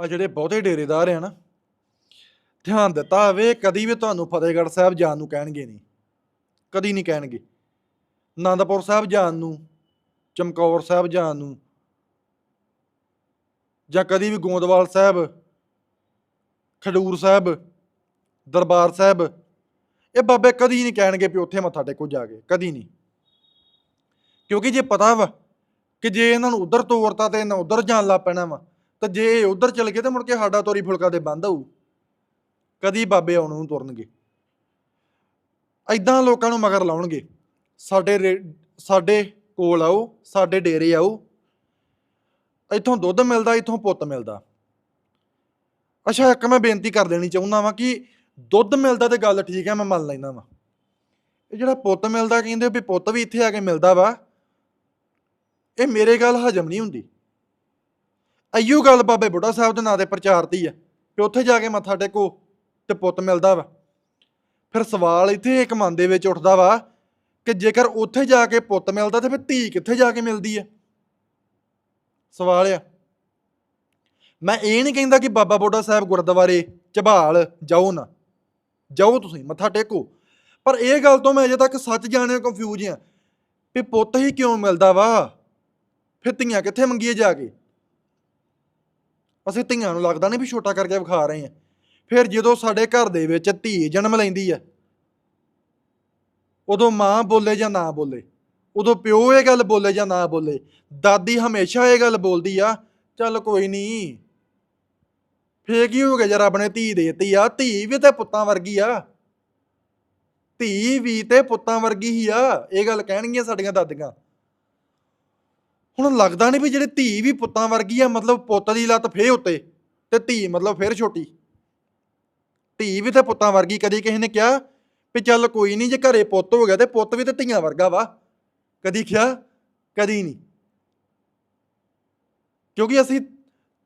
ਆ ਜਿਹੜੇ ਬਹੁਤੇ ਡੇਰੇਦਾਰ ਆ ਨਾ, ਧਿਆਨ ਦਿੱਤਾ ਹੋਵੇ, ਕਦੀ ਵੀ ਤੁਹਾਨੂੰ ਫਤਿਹਗੜ੍ਹ ਸਾਹਿਬ ਜਾਣ ਨੂੰ ਕਹਿਣਗੇ ਨਹੀਂ। ਕਦੀ ਨਹੀਂ ਕਹਿਣਗੇ। ਆਨੰਦਪੁਰ ਸਾਹਿਬ ਜਾਣ ਨੂੰ, ਚਮਕੌਰ ਸਾਹਿਬ ਜਾਣ ਨੂੰ, ਜਾਂ ਕਦੀ ਵੀ ਗੋਂਦਵਾਲ ਸਾਹਿਬ, ਖਡੂਰ ਸਾਹਿਬ, ਦਰਬਾਰ ਸਾਹਿਬ, ਇਹ ਬਾਬੇ ਕਦੀ ਨਹੀਂ ਕਹਿਣਗੇ ਵੀ ਉੱਥੇ ਮੱਥਾ ਟੇਕੋ ਜਾ ਕੇ, ਕਦੀ ਨਹੀਂ। ਕਿਉਂਕਿ ਜੇ ਪਤਾ ਵਾ ਕਿ ਜੇ ਇਹਨਾਂ ਨੂੰ ਉਧਰ ਤੋਰਤਾ ਤੇ ਇਹਨਾਂ ਉਧਰ ਜਾਣ ਲੱਗ ਪੈਣਾ ਵਾ ਤਾਂ ਜੇ ਇਹ ਉਧਰ ਚਲ ਗਏ ਤਾਂ ਮੁੜ ਕੇ ਸਾਡਾ ਤੋਰੀ ਫੁਲਕਾ ਤੇ ਬੰਦ ਹੋਊ। ਕਦੀ ਬਾਬੇ ਆਉਣ ਨੂੰ ਤੁਰਨਗੇ। ਐਦਾਂ ਲੋਕਾਂ ਨੂੰ ਮਗਰ ਲਾਉਣਗੇ। ਸਾਡੇ ਰੇ- ਸਾਡੇ ਕੋਲ ਆਓ, ਸਾਡੇ ਡੇਰੇ ਆਓ। ਇੱਥੋਂ ਦੁੱਧ ਮਿਲਦਾ, ਇੱਥੋਂ ਪੁੱਤ ਮਿਲਦਾ। ਅੱਛਾ, ਇੱਕ ਮੈਂ ਬੇਨਤੀ ਕਰ ਦੇਣੀ ਚਾਹੁੰਦਾ ਵਾਂ ਕਿ ਦੁੱਧ ਮਿਲਦਾ ਤੇ ਗੱਲ ਠੀਕ ਹੈ, ਮੈਂ ਮੰਨ ਲੈਂਦਾ ਵਾਂ। ਇਹ ਜਿਹੜਾ ਪੁੱਤ ਮਿਲਦਾ, ਕਹਿੰਦੇ ਵੀ ਪੁੱਤ ਵੀ ਇੱਥੇ ਆ ਕੇ ਮਿਲਦਾ ਵਾ, ਇਹ ਮੇਰੇ ਗੱਲ ਹਜਮ ਨਹੀਂ ਹੁੰਦੀ। ਅਯੂ ਗੱਲ ਬਾਬੇ ਬੁੱਢਾ ਸਾਹਿਬ ਦੇ ਨਾਂ ਤੇ ਪ੍ਰਚਾਰਤੀ ਆ ਕਿ ਉੱਥੇ ਜਾ ਕੇ ਮੱਥਾ ਟੇਕੋ ਤੇ ਪੁੱਤ ਮਿਲਦਾ ਵਾ। ਫਿਰ ਸਵਾਲ ਇੱਥੇ ਇੱਕ ਮਨ ਦੇ ਵਿੱਚ ਉੱਠਦਾ ਵਾ ਕਿ ਜੇਕਰ ਉੱਥੇ ਜਾ ਕੇ ਪੁੱਤ ਮਿਲਦਾ ਤੇ ਫਿਰ ਧੀ ਕਿੱਥੇ ਜਾ ਕੇ ਮਿਲਦੀ ਆ? ਸਵਾਲ ਆ। ਮੈਂ ਇਹ ਨਹੀਂ ਕਹਿੰਦਾ ਕਿ ਬਾਬਾ ਬੁੱਢਾ ਸਾਹਿਬ ਗੁਰਦੁਆਰੇ ਝਬਾਲ ਜਾਓ ਨਾ, ਜਾਓ ਤੁਸੀਂ, ਮੱਥਾ ਟੇਕੋ। ਪਰ ਇਹ ਗੱਲ ਤੋਂ ਮੈਂ ਅਜੇ ਤੱਕ ਸੱਚ ਜਾਣਿਆ ਕੰਫਿਊਜ਼ ਆ ਵੀ ਪੁੱਤ ਹੀ ਕਿਉਂ ਮਿਲਦਾ ਵਾ? ਫਿਰ ਧੀਆਂ ਕਿੱਥੇ ਮੰਗੀਏ ਜਾ ਕੇ? ਅਸੀਂ ਧੀਆਂ ਨੂੰ ਲੱਗਦਾ ਨਹੀਂ ਵੀ ਛੋਟਾ ਕਰਕੇ ਵਿਖਾ ਰਹੇ ਆ। ਫਿਰ ਜਦੋਂ ਸਾਡੇ ਘਰ ਦੇ ਵਿੱਚ ਧੀ ਜਨਮ ਲੈਂਦੀ ਆ, ਉਦੋਂ ਮਾਂ ਬੋਲੇ ਜਾਂ ਨਾ ਬੋਲੇ? ਉਦੋਂ ਪਿਓ ਇਹ ਗੱਲ ਬੋਲੇ ਜਾਂ ਨਾ ਬੋਲੇ? ਦਾਦੀ ਹਮੇਸ਼ਾ ਇਹ ਗੱਲ ਬੋਲਦੀ ਆ, ਚੱਲ ਕੋਈ ਨਹੀਂ। ਫੇਰ ਕੀ ਹੋ ਗਿਆ ਜੇ ਰੱਬ ਨੇ ਧੀ ਦੇਤੀ ਆ। ਧੀ ਵੀ ਤੇ ਪੁੱਤਾਂ ਵਰਗੀ ਆ। ਧੀ ਵੀ ਤੇ ਪੁੱਤਾਂ ਵਰਗੀ ਹੀ ਆ। ਇਹ ਗੱਲ ਕਹਿਣਗੀਆਂ ਸਾਡੀਆਂ ਦਾਦੀਆਂ। ਹੁਣ ਲੱਗਦਾ ਨਹੀਂ ਵੀ ਜਿਹੜੇ ਧੀ ਵੀ ਪੁੱਤਾਂ ਵਰਗੀ ਆ, ਮਤਲਬ ਪੁੱਤ ਦੀ ਲੱਤ ਫੇਰ ਉੱਤੇ ਤੇ ਧੀ ਮਤਲਬ ਫੇਰ ਛੋਟੀ। ਧੀ ਵੀ ਤੇ ਪੁੱਤਾਂ ਵਰਗੀ, ਕਦੀ ਕਿਸੇ ਨੇ ਕਿਹਾ ਵੀ ਚੱਲ ਕੋਈ ਨਹੀਂ ਜੇ ਘਰੇ ਪੁੱਤ ਹੋ ਗਿਆ ਤੇ ਪੁੱਤ ਵੀ ਤੇ ਧੀਆਂ ਵਰਗਾ ਵਾ। ਕਦੀ ਕਿਹਾ, ਕਦੀ ਨਹੀਂ ਕਿਉਂਕਿ ਅਸੀਂ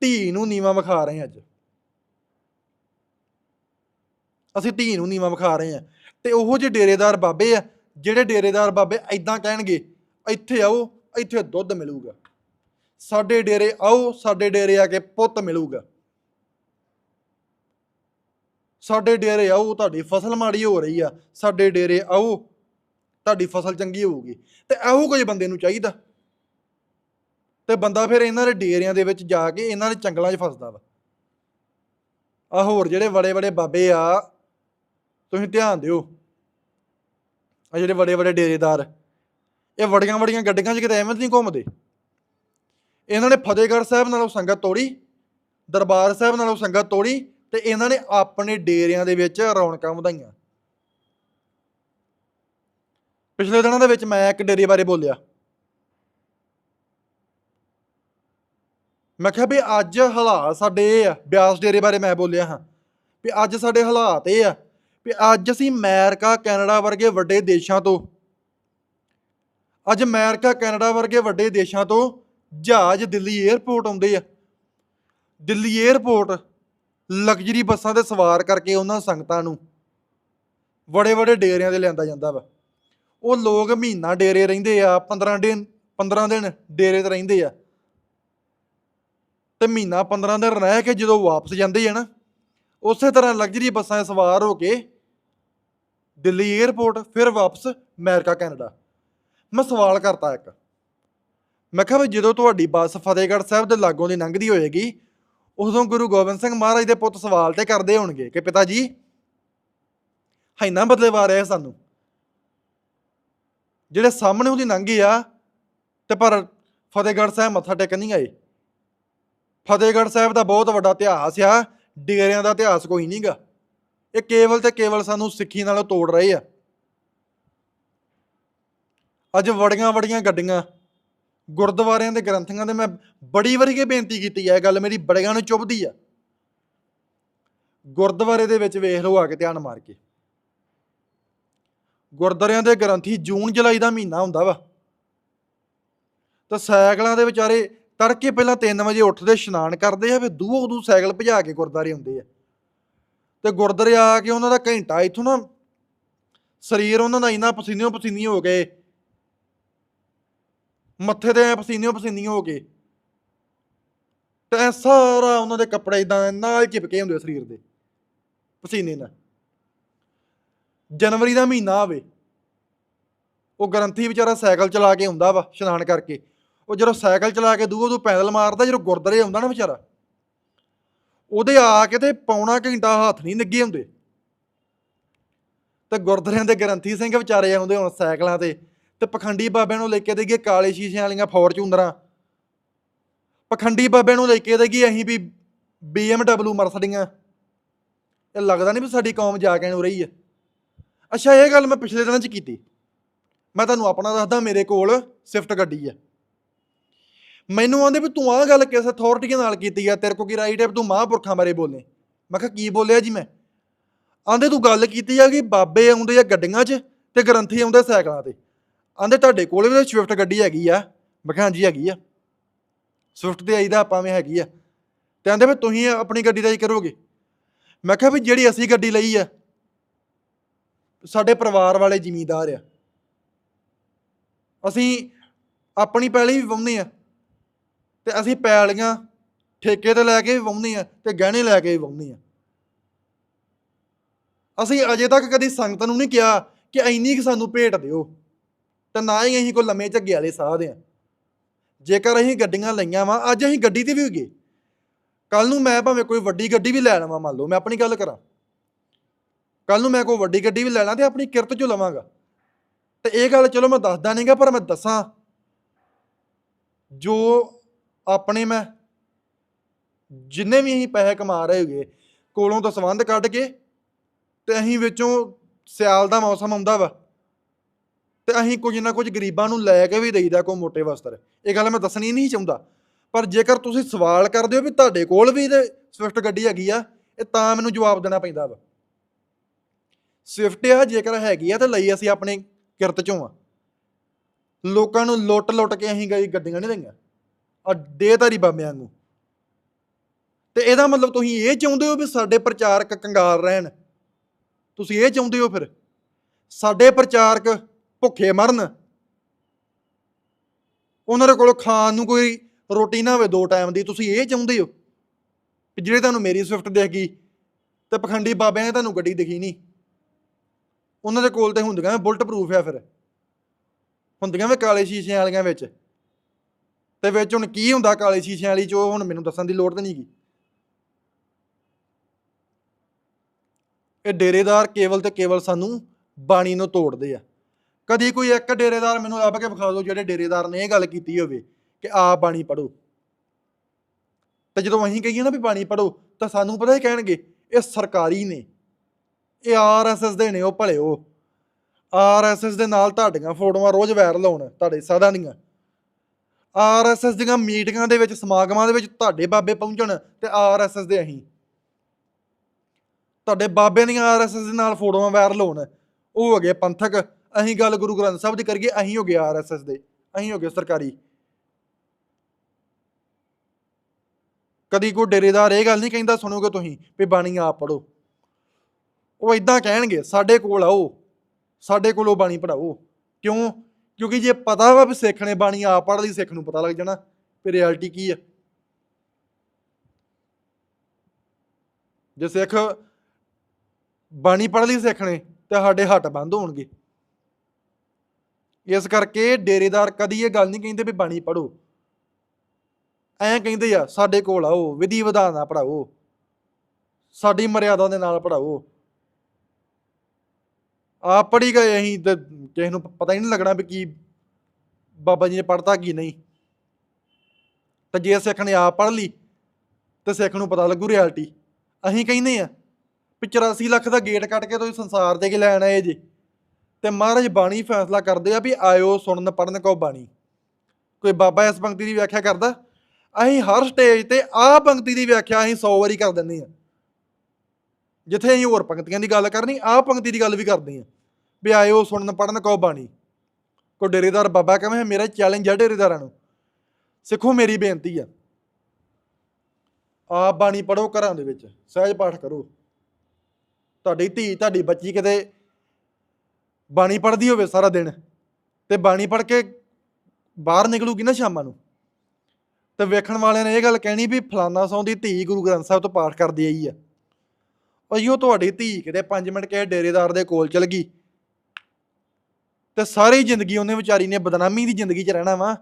ਧੀ ਨੂੰ ਨੀਵਾ ਵਿਖਾ ਰਹੇ ਹਾਂ ਅੱਜ। ਅਸੀਂ ਧੀ ਨੂੰ ਨੀਵਾ ਵਿਖਾ ਰਹੇ ਹਾਂ। ਤੇ ਉਹ ਜਿਹੇ ਡੇਰੇਦਾਰ ਬਾਬੇ ਆ, ਜਿਹੜੇ ਡੇਰੇਦਾਰ ਬਾਬੇ ਐਦਾਂ ਕਹਿਣਗੇ, ਇੱਥੇ ਆਓ ਇੱਥੇ ਦੁੱਧ ਮਿਲੂਗਾ। ਸਾਡੇ ਡੇਰੇ ਆਓ, ਸਾਡੇ ਡੇਰੇ ਆ ਕੇ ਪੁੱਤ ਮਿਲੂਗਾ। ਸਾਡੇ ਡੇਰੇ ਆਓ, ਤੁਹਾਡੀ ਫਸਲ ਮਾੜੀ ਹੋ ਰਹੀ ਆ। ਸਾਡੇ ਡੇਰੇ ਆਓ, ਤੁਹਾਡੀ ਫਸਲ ਚੰਗੀ ਹੋਊਗੀ। ਤੇ ਇਹੋ ਕੁਝ ਬੰਦੇ ਨੂੰ ਚਾਹੀਦਾ। ਤੇ ਬੰਦਾ ਫਿਰ ਇਹਨਾਂ ਦੇ ਡੇਰਿਆਂ ਦੇ ਵਿੱਚ ਜਾ ਕੇ ਇਹਨਾਂ ਦੇ ਚੰਗਲਾਂ 'ਚ ਫਸਦਾ ਵਾ। ਆ ਹੋਰ ਜਿਹੜੇ ਬੜੇ ਬੜੇ ਬਾਬੇ ਆ, ਤੁਸੀਂ ਧਿਆਨ ਦਿਓ। ਆ ਜਿਹੜੇ ਬੜੇ ਬੜੇ ਡੇਰੇਦਾਰ। ਇਹ ਵੜੀਆਂ ਵੜੀਆਂ ਗੱਡੀਆਂ 'ਚ ਕਿਤੇ ਐਵੇਂ ਨਹੀਂ ਘੁੰਮਦੇ? ਇਹਨਾਂ ਨੇ ਫਤਿਹਗੜ੍ਹ ਸਾਹਿਬ ਨਾਲੋਂ ਸੰਗਤ ਤੋੜੀ, ਦਰਬਾਰ ਸਾਹਿਬ ਨਾਲੋਂ ਸੰਗਤ ਤੋੜੀ ਤੇ ਇਹਨਾਂ ਨੇ ਆਪਣੇ ਡੇਰਿਆਂ ਦੇ ਵਿੱਚ ਰੌਣਕਾਂ ਵਧਾਈਆਂ। ਪਿਛਲੇ ਦਿਨਾਂ ਦੇ ਵਿੱਚ ਮੈਂ ਇੱਕ ਡੇਰੇ ਬਾਰੇ ਬੋਲਿਆ। ਮੈਂ ਕਿਹਾ ਵੀ ਅੱਜ ਹਾਲਾਤ ਸਾਡੇ ਇਹ ਆ, ਬਿਆਸ ਡੇਰੇ ਬਾਰੇ ਮੈਂ ਬੋਲਿਆ ਹਾਂ, ਵੀ ਅੱਜ ਸਾਡੇ ਹਾਲਾਤ ਇਹ ਆ, ਵੀ ਅੱਜ ਅਸੀਂ ਅਮਰੀਕਾ, ਕੈਨੇਡਾ ਵਰਗੇ ਵੱਡੇ ਦੇਸ਼ਾਂ ਤੋਂ ਅੱਜ ਅਮਰੀਕਾ, ਕੈਨੇਡਾ ਵਰਗੇ ਵੱਡੇ ਦੇਸ਼ਾਂ ਤੋਂ ਜਹਾਜ਼ ਦਿੱਲੀ 에ਅਰਪੋਰਟ ਆਉਂਦੇ ਆ। ਦਿੱਲੀ 에ਅਰਪੋਰਟ ਲਗਜ਼ਰੀ ਬੱਸਾਂ ਤੇ ਸਵਾਰ ਕਰਕੇ ਉਹਨਾਂ ਸੰਗਤਾਂ ਨੂੰ ਬੜੇ ਬੜੇ ਡੇਰਿਆਂ ਤੇ ਲਿਆਂਦਾ ਜਾਂਦਾ ਵਾ। ਉਹ ਲੋਕ ਮਹੀਨਾ ਡੇਰੇ ਰਹਿੰਦੇ ਆ 15 ਦਿਨ 15 ਦਿਨ ਡੇਰੇ ਤੇ ਰਹਿੰਦੇ ਆ। ਤੇ ਮਹੀਨਾ 15 ਦਿਨ ਰਹਿ ਕੇ ਜਦੋਂ ਵਾਪਸ ਜਾਂਦੇ ਆ ਨਾ, ਉਸੇ ਤਰ੍ਹਾਂ ਲਗਜ਼ਰੀ ਬੱਸਾਂ ਸਵਾਰ ਹੋ ਕੇ ਦਿੱਲੀ 에ਅਰਪੋਰਟ ਫਿਰ ਵਾਪਸ ਅਮਰੀਕਾ, ਕੈਨੇਡਾ। ਮੈਂ ਸਵਾਲ ਕਰਤਾ ਇੱਕ। ਮੈਂ ਕਿਹਾ ਵੀ ਜਦੋਂ ਤੁਹਾਡੀ ਬੱਸ ਫਤਿਹਗੜ੍ਹ ਸਾਹਿਬ ਦੇ ਲਾਗੋਂ ਦੀ ਲੰਘਦੀ ਹੋਏਗੀ, ਉਦੋਂ ਗੁਰੂ ਗੋਬਿੰਦ ਸਿੰਘ ਮਹਾਰਾਜ ਦੇ ਪੁੱਤ ਸਵਾਲ ਤੇ ਕਰਦੇ ਹੋਣਗੇ ਕਿ ਪਿਤਾ ਜੀ ਹੈਨਾ ਬਦਲੇ ਵਾ ਸਾਨੂੰ। ਜਿਹੜੇ ਸਾਹਮਣੇ ਉਹਦੀ ਲੰਘੇ ਆ, ਤੇ ਪਰ ਫਤਿਹਗੜ੍ਹ ਸਾਹਿਬ ਮੱਥਾ ਟੇਕਣ ਨਹੀਂ ਆਏ। ਫਤਿਹਗੜ੍ਹ ਸਾਹਿਬ ਦਾ ਬਹੁਤ ਵੱਡਾ ਇਤਿਹਾਸ ਆ, ਡੇਰਿਆਂ ਦਾ ਇਤਿਹਾਸ ਕੋਈ ਨਹੀਂਗਾ ਇਹ ਕੇਵਲ ਤੇ ਕੇਵਲ ਸਾਨੂੰ ਸਿੱਖੀ ਨਾਲੋਂ ਤੋੜ ਰਹੇ ਆ। ਅੱਜ ਵੜੀਆਂ ਵੜੀਆਂ ਗੱਡੀਆਂ। ਗੁਰਦੁਆਰਿਆਂ ਦੇ ਗ੍ਰੰਥੀਆਂ ਦੇ ਮੈਂ ਬੜੀ ਵਾਰੀ ਇਹ ਬੇਨਤੀ ਕੀਤੀ ਹੈ, ਇਹ ਗੱਲ ਮੇਰੀ ਬੜਿਆਂ ਨੂੰ ਚੁੱਭਦੀ ਆ। ਗੁਰਦੁਆਰੇ ਦੇ ਵਿੱਚ ਵੇਖ ਲਓ ਆ ਕੇ ਧਿਆਨ ਮਾਰ ਕੇ। ਗੁਰਦੁਆਰਿਆਂ ਦੇ ਗ੍ਰੰਥੀ ਜੂਨ ਜੁਲਾਈ ਦਾ ਮਹੀਨਾ ਹੁੰਦਾ ਵਾ। ਤਾਂ ਸਾਈਕਲਾਂ ਦੇ ਵਿਚਾਰੇ ਤੜਕੇ ਪਹਿਲਾਂ 3 ਵਜੇ ਉੱਠਦੇ, ਇਸ਼ਨਾਨ ਕਰਦੇ ਆ, ਫਿਰ ਦੂਹੋ ਦੂ ਸਾਈਕਲ ਭਜਾ ਕੇ ਗੁਰਦੁਆਰੇ ਹੁੰਦੇ ਆ। ਤੇ ਗੁਰਦੁਆਰੇ ਆ ਕੇ ਉਹਨਾਂ ਦਾ ਘੰਟਾ ਇੱਥੋਂ ਨਾ, ਸਰੀਰ ਉਹਨਾਂ ਦਾ ਇੰਨਾ ਪਸੀਨਿਓ ਪਸੀਨੀ ਹੋ ਗਏ ਮੱਥੇ ਤੇ ਐਂ ਪਸੀਨਿਓ ਪਸੀਨੀ ਹੋ ਕੇ। ਤੇ ਸਾਰਾ ਉਹਨਾਂ ਦੇ ਕੱਪੜੇ ਇਦਾਂ ਨਾਲ ਚਿਪਕੇ ਹੁੰਦੇ ਸਰੀਰ ਦੇ, ਪਸੀਨੇ ਨਾਲ। ਜਨਵਰੀ ਦਾ ਮਹੀਨਾ ਆਵੇ, ਉਹ ਗਰੰਥੀ ਵਿਚਾਰਾ ਸਾਈਕਲ ਚਲਾ ਕੇ ਆਉਂਦਾ ਵਾ ਇਸ਼ਨਾਨ ਕਰਕੇ। ਉਹ ਜਦੋਂ ਸਾਈਕਲ ਚਲਾ ਕੇ ਦੂਰ ਉਦੋਂ ਪੈਦਲ ਮਾਰਦਾ, ਜਦੋਂ ਗੁਰਦੁਆਰੇ ਆਉਂਦਾ ਨਾ ਵਿਚਾਰਾ। ਉਹਦੇ ਆ ਕੇ ਤੇ ਪੌਣਾ ਘੰਟਾ ਹੱਥ ਨਹੀਂ ਲੱਗੇ ਹੁੰਦੇ। ਤੇ ਗੁਰਦੁਆਰਿਆਂ ਦੇ ਗਰੰਥੀ ਸਿੰਘ ਵਿਚਾਰੇ ਆਉਂਦੇ ਹੁਣ ਸਾਈਕਲਾਂ ਤੇ। ਤੇ ਪਖੰਡੀ ਬਾਬਿਆਂ ਨੂੰ ਲੈ ਕੇ ਦੇਈਏ ਕਾਲੇ ਸ਼ੀਸ਼ਿਆਂ ਵਾਲੀਆਂ ਫੋਰਚੂਨਰਾਂ ਪਖੰਡੀ ਬਾਬਿਆਂ ਨੂੰ ਲੈ ਕੇ ਦੇਈਏ ਅਸੀਂ ਵੀ BMW ਮਰਸਡੀਆਂ। ਇਹ ਲੱਗਦਾ ਨਹੀਂ ਵੀ ਸਾਡੀ ਕੌਮ ਜਾ ਕੇ ਨੂੰ ਰਹੀ ਹੈ ਅੱਛਾ, ਇਹ ਗੱਲ ਮੈਂ ਪਿਛਲੇ ਦਿਨਾਂ 'ਚ ਕੀਤੀ। ਮੈਂ ਤੁਹਾਨੂੰ ਆਪਣਾ ਦੱਸਦਾ, ਮੇਰੇ ਕੋਲ ਸਵਿਫਟ ਗੱਡੀ ਹੈ ਮੈਨੂੰ ਆਂਦੇ ਵੀ ਤੂੰ ਆਹ ਗੱਲ ਕਿਸ ਅਥਾਰਟੀ ਨਾਲ ਕੀਤੀ ਆ? ਤੇਰੇ ਕੋ ਕੀ ਰਾਈਟ ਹੈ ਤੂੰ ਮਹਾਂਪੁਰਖਾਂ ਬਾਰੇ ਬੋਲੇ? ਮੈਂ ਕਿਹਾ, ਕੀ ਬੋਲਿਆ ਜੀ ਮੈਂ? ਆਂਦੇ ਤੂੰ ਗੱਲ ਕੀਤੀ ਆ ਕਿ ਬਾਬੇ ਆਉਂਦੇ ਆ ਗੱਡੀਆਂ 'ਚ ਤੇ ਗ੍ਰੰਥੀ ਆਉਂਦੇ ਸਾਈਕਲਾਂ ਤੇ। ਆਂਦੇ ਤੁਹਾਡੇ ਕੋਲ ਵੀ ਸਵਿਫਟ ਗੱਡੀ ਹੈਗੀ ਆ। ਮੈਂ ਕਿਹਾ, ਹਾਂਜੀ, ਹੈਗੀ ਆ। ਸਵਿਫਟ ਤੇ ਆਈਦਾ ਆਪਾਂ ਵੀ ਹੈਗੀ ਆ। ਤੇ ਆਂਦੇ ਵੀ ਤੁਸੀਂ ਆਪਣੀ ਗੱਡੀ ਦਾ ਹੀ ਕਰੋਗੇ। ਮੈਂ ਕਿਹਾ ਵੀ ਜਿਹੜੀ ਅਸੀਂ ਗੱਡੀ ਲਈ ਆ, ਸਾਡੇ ਪਰਿਵਾਰ ਵਾਲੇ ਜ਼ਿਮੀਂਦਾਰ ਆ। ਅਸੀਂ ਆਪਣੀ ਪੈਲੀ ਵੀ ਵਾਹੁੰਦੇ ਆ। ਤੇ ਅਸੀਂ ਪੈਲੀਆਂ ਠੇਕੇ ਤੇ ਲੈ ਕੇ ਵੀ ਵਾਹੁੰਦੇ ਆ ਤੇ ਗਹਿਣੇ ਲੈ ਕੇ ਵੀ ਵਾਹੁੰਦੇ ਆ। ਅਸੀਂ ਅਜੇ ਤੱਕ ਕਦੀ ਸੰਗਤ ਨੂੰ ਨਹੀਂ ਕਿਹਾ ਕਿ ਇੰਨੀ ਕਿ ਸਾਨੂੰ ਭੇਟ ਦਿਓ। ਤੇ ਨਾ ਹੀ ਅਸੀਂ ਕੋਈ ਲੰਮੇ ਝੱਗੇ ਵਾਲੇ ਸਾਹ ਦੇ ਆ। ਜੇਕਰ ਅਸੀਂ ਗੱਡੀਆਂ ਲਈਆਂ ਵਾ, ਅੱਜ ਅਸੀਂ ਗੱਡੀ ਤੇ ਵੀ ਗਏ ਕੱਲ ਨੂੰ ਮੈਂ ਭਾਵੇਂ ਕੋਈ ਵੱਡੀ ਗੱਡੀ ਵੀ ਲੈ ਲਵਾਂ, ਮੰਨ ਲਓ, ਮੈਂ ਆਪਣੀ ਗੱਲ ਕਰਾਂ। ਕੱਲ ਨੂੰ ਮੈਂ ਕੋਈ ਵੱਡੀ ਗੱਡੀ ਵੀ ਲੈਣਾ ਤੇ ਆਪਣੀ ਕਿਰਤ ਚੋਂ ਲਵਾਂਗਾ। ਤੇ ਇਹ ਗੱਲ ਚਲੋ ਮੈਂ ਦੱਸਦਾ ਨਹੀਂਗਾ ਪਰ ਮੈਂ ਦੱਸਾਂ। ਜੋ ਆਪਣੇ ਮੈਂ, ਜਿੰਨੇ ਵੀ ਅਸੀਂ ਪੈਸੇ ਕਮਾ ਰਹੇ ਹੋਗੇ, ਕੋਲੋਂ ਤੋਂ ਸੰਬੰਧ ਕੱਢ ਕੇ ਤੇ ਅਸੀਂ ਵਿੱਚੋਂ ਸਿਆਲ ਦਾ ਮੌਸਮ ਆਉਂਦਾ ਵਾ। ਤੇ ਅਸੀਂ ਕੁਝ ਨਾ ਕੁਝ ਗਰੀਬਾਂ ਨੂੰ ਲੈ ਕੇ ਵੀ ਦੇਈਦਾ ਕੋ ਮੋਟੇ ਵਸਤਰ। ਇਹ ਗੱਲ ਮੈਂ ਦੱਸਣੀ ਨਹੀਂ ਚਾਹੁੰਦਾ। ਪਰ ਜੇਕਰ ਤੁਸੀਂ ਸਵਾਲ ਕਰਦੇ ਹੋ ਵੀ ਤੁਹਾਡੇ ਕੋਲ ਵੀ ਤੇ ਸਵਿਫਟ ਗੱਡੀ ਹੈਗੀ ਆ, ਇਹ ਤਾਂ ਮੈਨੂੰ ਜਵਾਬ ਦੇਣਾ ਪੈਂਦਾ ਵਾ। ਸਵਿਫਟ ਆ, ਜੇਕਰ ਹੈਗੀ ਆ ਤਾਂ ਲਈ ਅਸੀਂ ਆਪਣੇ ਕਿਰਤ ਚੋਂ ਆ। ਲੋਕਾਂ ਨੂੰ ਲੁੱਟ ਲੁੱਟ ਕੇ ਅਸੀਂ ਗਈ ਗੱਡੀਆਂ ਨਹੀਂ ਲਈਆਂ। ਆ ਦੇਤਾਰੀ ਬਾਬਿਆਂ ਨੂੰ ਤੇ ਇਹਦਾ ਮਤਲਬ ਤੁਸੀਂ ਇਹ ਚਾਹੁੰਦੇ ਹੋ ਵੀ ਸਾਡੇ ਪ੍ਰਚਾਰਕ ਕੰਗਾਲ ਰਹਿਣ। ਤੁਸੀਂ ਇਹ ਚਾਹੁੰਦੇ ਹੋ ਫਿਰ। ਸਾਡੇ ਪ੍ਰਚਾਰਕ ਭੁੱਖੇ ਮਰਨ। ਉਹਨਾਂ ਦੇ ਕੋਲ ਖਾਣ ਨੂੰ ਕੋਈ ਰੋਟੀ ਨਾ ਹੋਵੇ ਦੋ ਟਾਈਮ ਦੀ। ਤੁਸੀਂ ਇਹ ਚਾਹੁੰਦੇ ਹੋ ਕਿ ਜਿਹੜੇ ਤੁਹਾਨੂੰ ਮੇਰੀ ਸਵਿਫਟ ਦੇਖ ਗਈ ਤੇ ਪਖੰਡੀ ਬਾਬਿਆਂ ਨੇ ਤੁਹਾਨੂੰ ਗੱਡੀ ਦਿਖੀ ਨਹੀਂ ਉਹਨਾਂ ਦੇ ਕੋਲ ਤੇ ਹੁੰਦੀਆਂ ਬੁਲਟ ਪ੍ਰੂਫ ਆ ਫਿਰ। ਹੁੰਦੀਆਂ ਵੇ ਕਾਲੇ ਸ਼ੀਸ਼ਿਆਂ ਵਾਲੀਆਂ ਵਿੱਚ। ਤੇ ਵਿੱਚ ਹੁਣ ਕੀ ਹੁੰਦਾ ਕਾਲੇ ਸ਼ੀਸ਼ਿਆਂ ਵਾਲੀ ਚ ਹੁਣ ਮੈਨੂੰ ਦੱਸਣ ਦੀ ਲੋੜ ਤਾਂ ਨਹੀਂਗੀ ਇਹ ਡੇਰੇਦਾਰ ਕੇਵਲ ਤੇ ਕੇਵਲ ਸਾਨੂੰ ਬਾਣੀ ਨੂੰ ਤੋੜਦੇ ਆ। ਕਦੀ ਕੋਈ ਇੱਕ ਡੇਰੇਦਾਰ ਮੈਨੂੰ ਲੱਭ ਕੇ ਵਿਖਾ ਦਿਓ, ਜਿਹੜੇ ਡੇਰੇਦਾਰ ਨੇ ਇਹ ਗੱਲ ਕੀਤੀ ਹੋਵੇ ਕਿ ਆ ਬਾਣੀ ਪੜੋ ਤੇ ਜਦੋਂ ਅਸੀਂ ਕਹੀਏ ਨਾ ਵੀ ਬਾਣੀ ਪੜੋ ਤਾਂ ਸਾਨੂੰ ਪਤਾ ਹੀ ਕਹਿਣਗੇ, ਇਹ ਸਰਕਾਰੀ ਨੇ। ਇਹ ਆਰਐਸਐਸ ਦੇ ਨੇ, ਉਹ ਭਲਿਓ ਆਰਐਸਐਸ ਦੇ ਨਾਲ ਤੁਹਾਡੀਆਂ ਫੋਟੋਆਂ ਰੋਜ਼ ਵਾਇਰਲ ਹੋਣ, ਤੁਹਾਡੇ ਸਾਧਾਂ ਦੀਆਂ। ਆਰਐਸਐਸ ਦੀਆਂ ਮੀਟਿੰਗਾਂ ਦੇ ਵਿੱਚ, ਸਮਾਗਮਾਂ ਦੇ ਵਿੱਚ ਤੁਹਾਡੇ ਬਾਬੇ ਪਹੁੰਚਣ ਤੇ ਆਰਐਸਐਸ ਦੇ ਅਸੀਂ। ਤੁਹਾਡੇ ਬਾਬੇ ਦੀਆਂ ਆਰਐਸਐਸ ਦੇ ਨਾਲ ਫੋਟੋਆਂ ਵਾਇਰਲ ਹੋਣ, ਉਹ ਹੋ ਗਏ ਪੰਥਕ। ਅਸੀਂ ਗੱਲ ਗੁਰੂ ਗ੍ਰੰਥ ਸਾਹਿਬ ਦੀ ਕਰੀਏ, ਅਸੀਂ ਹੋ ਗਏ ਆਰਐਸਐਸ ਦੇ, ਅਸੀਂ ਹੋ ਗਏ ਸਰਕਾਰੀ। ਕਦੀ ਕੋਈ ਡੇਰੇਦਾਰ ਇਹ ਗੱਲ ਨਹੀਂ ਕਹਿੰਦਾ, ਸੁਣੋਗੇ ਤੁਸੀਂ ਵੀ ਬਾਣੀ ਆਪ ਪੜੋ ਉਹ ਇਦਾਂ ਕਹਿਣਗੇ, ਸਾਡੇ ਕੋਲ ਆਓ, ਸਾਡੇ ਕੋਲੋਂ ਬਾਣੀ ਪੜਾਓ ਕਿਉਂ? ਕਿਉਂਕਿ ਜੇ ਪਤਾ ਵਾ ਵੀ ਸਿੱਖ ਨੇ ਬਾਣੀ ਆਪ ਪੜ੍ਹ ਲਈ, ਸਿੱਖ ਨੂੰ ਪਤਾ ਲੱਗ ਜਾਣਾ ਵੀ ਰਿਐਲਿਟੀ ਕੀ ਆ। ਜੇ ਸਿੱਖ ਬਾਣੀ ਪੜ੍ਹ ਲਈ ਸਿੱਖ ਨੇ, ਤੇ ਸਾਡੇ ਹੱਟ ਬੰਦ ਹੋਣਗੇ। ਇਸ ਕਰਕੇ ਡੇਰੇਦਾਰ ਕਦੀ ਇਹ ਗੱਲ ਨਹੀਂ ਕਹਿੰਦੇ ਵੀ ਬਾਣੀ ਪੜੋ ਐਂ ਕਹਿੰਦੇ ਆ, ਸਾਡੇ ਕੋਲ ਆਓ, ਵਿਧੀ ਵਿਧਾਨ ਨਾਲ ਪੜਾਓ ਸਾਡੀ ਮਰਿਆਦਾ ਦੇ ਨਾਲ ਪੜਾਓ ਆਪ ਪੜ੍ਹੀ ਗਏ ਅਸੀਂ ਤੇ ਕਿਸੇ ਨੂੰ ਪਤਾ ਹੀ ਨਹੀਂ ਲੱਗਣਾ ਵੀ ਕੀ ਬਾਬਾ ਜੀ ਨੇ ਪੜ੍ਹਤਾ ਕੀ ਨਹੀਂ। ਤੇ ਜੇ ਸਿੱਖ ਨੇ ਆਪ ਪੜ੍ਹ ਲਈ, ਤੇ ਸਿੱਖ ਨੂੰ ਪਤਾ ਲੱਗੂ ਰਿਐਲਿਟੀ। ਅਸੀਂ ਕਹਿੰਦੇ ਆ ਵੀ 84 ਲੱਖ ਦਾ ਗੇਟ ਕੱਟ ਕੇ ਤੁਸੀਂ ਸੰਸਾਰ ਦੇ ਕੇ ਲੈਣ ਆਏ ਜੀ। ਤੇ ਮਹਾਰਾਜ ਬਾਣੀ ਫੈਸਲਾ ਕਰਦੇ ਆ ਵੀ ਆਇਓ ਸੁਣਨ ਪੜਨ ਕੋ ਬਾਣੀ। ਕੋਈ ਬਾਬਾ ਇਸ ਪੰਕਤੀ ਦੀ ਵਿਆਖਿਆ ਕਰਦਾ? ਅਸੀਂ ਹਰ ਸਟੇਜ ਤੇ ਆਹ ਪੰਕਤੀ ਦੀ ਵਿਆਖਿਆ ਅਸੀਂ 100 ਵਾਰੀ ਕਰ ਦਿੰਦੇ ਆ ਜਿੱਥੇ ਅਸੀਂ ਹੋਰ ਪੰਕਤੀਆਂ ਦੀ ਗੱਲ ਕਰਨੀ, ਆਹ ਪੰਕਤੀ ਦੀ ਗੱਲ ਵੀ ਕਰਦੇ ਆ ਵੀ ਆਇਓ ਸੁਣਨ ਪੜਨ ਕੋ ਬਾਣੀ। ਕੋ ਡੇਰੇਦਾਰ ਬਾਬਾ ਕਹੇ ਮੇਰਾ ਚੈਲੰਜ ਹੈ ਡੇਰੇਦਾਰਾਂ ਨੂੰ। ਸਿੱਖੋ ਮੇਰੀ ਬੇਨਤੀ ਆ। ਆਪ ਬਾਣੀ ਪੜੋ ਘਰਾਂ ਦੇ ਵਿੱਚ, ਸਹਿਜ ਪਾਠ ਕਰੋ। ਤੁਹਾਡੀ ਧੀ, ਤੁਹਾਡੀ ਬੱਚੀ ਕਿਤੇ ਬਾਣੀ ਪੜ੍ਹਦੀ ਹੋਵੇ ਸਾਰਾ ਦਿਨ, ਤੇ ਬਾਣੀ ਪੜ੍ਹ ਕੇ ਬਾਹਰ ਨਿਕਲੂਗੀ ਨਾ ਸ਼ਾਮਾਂ ਨੂੰ। ਤੇ ਵੇਖਣ ਵਾਲਿਆਂ ਨੇ ਇਹ ਗੱਲ ਕਹਿਣੀ ਵੀ ਫਲਾਨਾ ਸੌਂ ਦੀ ਧੀ ਗੁਰੂ ਗ੍ਰੰਥ ਸਾਹਿਬ ਤੋਂ ਪਾਠ ਕਰਦੀ ਆਈ ਆ। ਅਈਓ ਤੁਹਾਡੀ ਧੀ ਕਿਤੇ 5 ਮਿੰਟ ਕਿਸੇ ਡੇਰੇਦਾਰ ਦੇ ਕੋਲ ਚਲ ਗਈ, ਤੇ ਸਾਰੀ ਜ਼ਿੰਦਗੀ ਉਹਨੇ ਵਿਚਾਰੀ ਨੇ ਬਦਨਾਮੀ ਦੀ ਜ਼ਿੰਦਗੀ 'ਚ ਰਹਿਣਾ ਵਾ,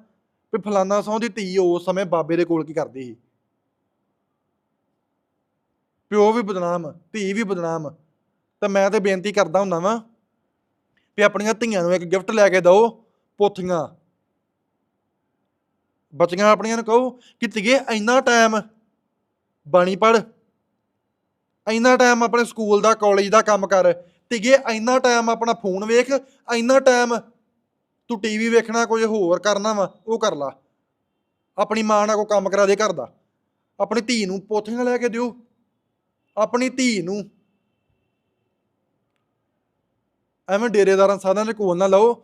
ਵੀ ਫਲਾਨਾ ਸੌਂ ਦੀ ਧੀ ਉਸ ਸਮੇਂ ਬਾਬੇ ਦੇ ਕੋਲ ਕੀ ਕਰਦੀ ਸੀ। ਪਿਓ ਵੀ ਬਦਨਾਮ, ਧੀ ਵੀ ਬਦਨਾਮ, ਤਾਂ ਮੈਂ ਤੇ ਬੇਨਤੀ ਕਰਦਾ ਹੁੰਦਾ ਵਾਂ ਵੀ ਆਪਣੀਆਂ ਧੀਆਂ ਨੂੰ ਇੱਕ ਗਿਫਟ ਲੈ ਕੇ ਦਿਓ ਪੋਥੀਆਂ। ਬੱਚੀਆਂ ਆਪਣੀਆਂ ਨੂੰ ਕਹੋ ਕਿ ਧੀਏ, ਇੰਨਾ ਟਾਈਮ ਬਾਣੀ ਪੜ ਇੰਨਾ ਟਾਈਮ ਆਪਣੇ ਸਕੂਲ ਦਾ ਕਾਲਜ ਦਾ ਕੰਮ ਕਰ। ਧੀਏ, ਇੰਨਾ ਟਾਈਮ ਆਪਣਾ ਫੋਨ ਵੇਖ, ਇੰਨਾ ਟਾਈਮ ਤੂੰ ਟੀਵੀ ਵੇਖਣਾ, ਕੁਝ ਹੋਰ ਕਰਨਾ ਵਾ, ਉਹ ਕਰ ਲਾ। ਆਪਣੀ ਮਾਂ ਨਾਲ ਕੋਈ ਕੰਮ ਕਰਾ ਦੇ ਘਰ ਦਾ। ਆਪਣੀ ਧੀ ਨੂੰ ਪੋਥੀਆਂ ਲੈ ਕੇ ਦਿਓ। ਆਪਣੀ ਧੀ ਨੂੰ ਐਵੇਂ ਡੇਰੇਦਾਰਾਂ ਸਾਧਾਂ ਦੇ ਕੋਲ ਨਾ ਲਓ,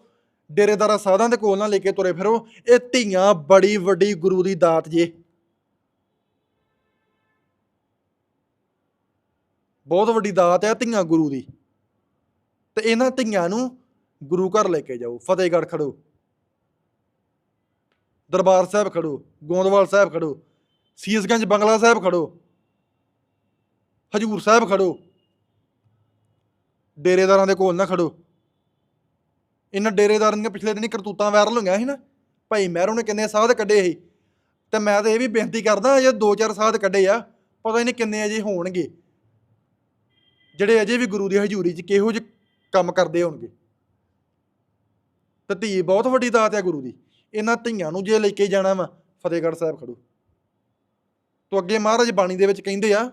ਡੇਰੇਦਾਰਾਂ ਸਾਧਾਂ ਦੇ ਕੋਲ ਨਾ ਲੈ ਕੇ ਤੁਰੇ ਫਿਰੋ। ਇਹ ਧੀਆਂ ਬੜੀ ਵੱਡੀ ਗੁਰੂ ਦੀ ਦਾਤ ਜੇ। ਬਹੁਤ ਵੱਡੀ ਦਾਤ ਹੈ ਧੀਆਂ ਗੁਰੂ ਦੀ। ਤੇ ਇਹਨਾਂ ਧੀਆਂ ਨੂੰ ਗੁਰੂ ਘਰ ਲੈ ਕੇ ਜਾਓ, ਫਤਿਹਗੜ੍ਹ ਖੜੋ। ਦਰਬਾਰ ਸਾਹਿਬ ਖੜੋ, ਗੋਂਦਵਾਲ ਸਾਹਿਬ ਖੜੋ, ਸੀਸਗੰਜ ਬੰਗਲਾ ਸਾਹਿਬ ਖੜੋ, ਹਜੂਰ ਸਾਹਿਬ ਖੜੋ। ਡੇਰੇਦਾਰਾਂ ਦੇ ਕੋਲ ਨਾ ਖੜੋ। ਇਹਨਾਂ ਡੇਰੇਦਾਰਾਂ ਦੀਆਂ ਪਿਛਲੇ ਦਿਨੀ ਕਰਤੂਤਾਂ ਵਾਇਰਲ ਹੋਈਆਂ ਸੀ ਨਾ। ਭਾਈ ਮਹਿਰੋਂ ਨੇ ਕਿੰਨੇ ਸਾਧ ਕੱਢੇ ਸੀ। ਤੇ ਮੈਂ ਤਾਂ ਇਹ ਵੀ ਬੇਨਤੀ ਕਰਦਾ ਜੇ ਦੋ ਚਾਰ ਸਾਧ ਕੱਢੇ ਆ, ਪਤਾ ਹੀ ਨਹੀਂ ਕਿੰਨੇ ਅਜੇ ਹੋਣਗੇ। ਜਿਹੜੇ ਅਜੇ ਵੀ ਗੁਰੂ ਦੀ ਹਜ਼ੂਰੀ 'ਚ ਕਿਹੋ ਜਿਹੇ ਕੰਮ ਕਰਦੇ ਹੋਣਗੇ। ਤੇ ਧੀ ਬਹੁਤ ਵੱਡੀ ਦਾਤ ਹੈ ਗੁਰੂ ਦੀ। ਇਹਨਾਂ ਧੀਆਂ ਨੂੰ ਜੇ ਲੈ ਕੇ ਜਾਣਾ ਵਾ, ਫਤਿਹਗੜ੍ਹ ਸਾਹਿਬ ਖੜੋ। ਤੋਂ ਅੱਗੇ ਮਹਾਰਾਜ ਬਾਣੀ ਦੇ ਵਿੱਚ ਕਹਿੰਦੇ ਆ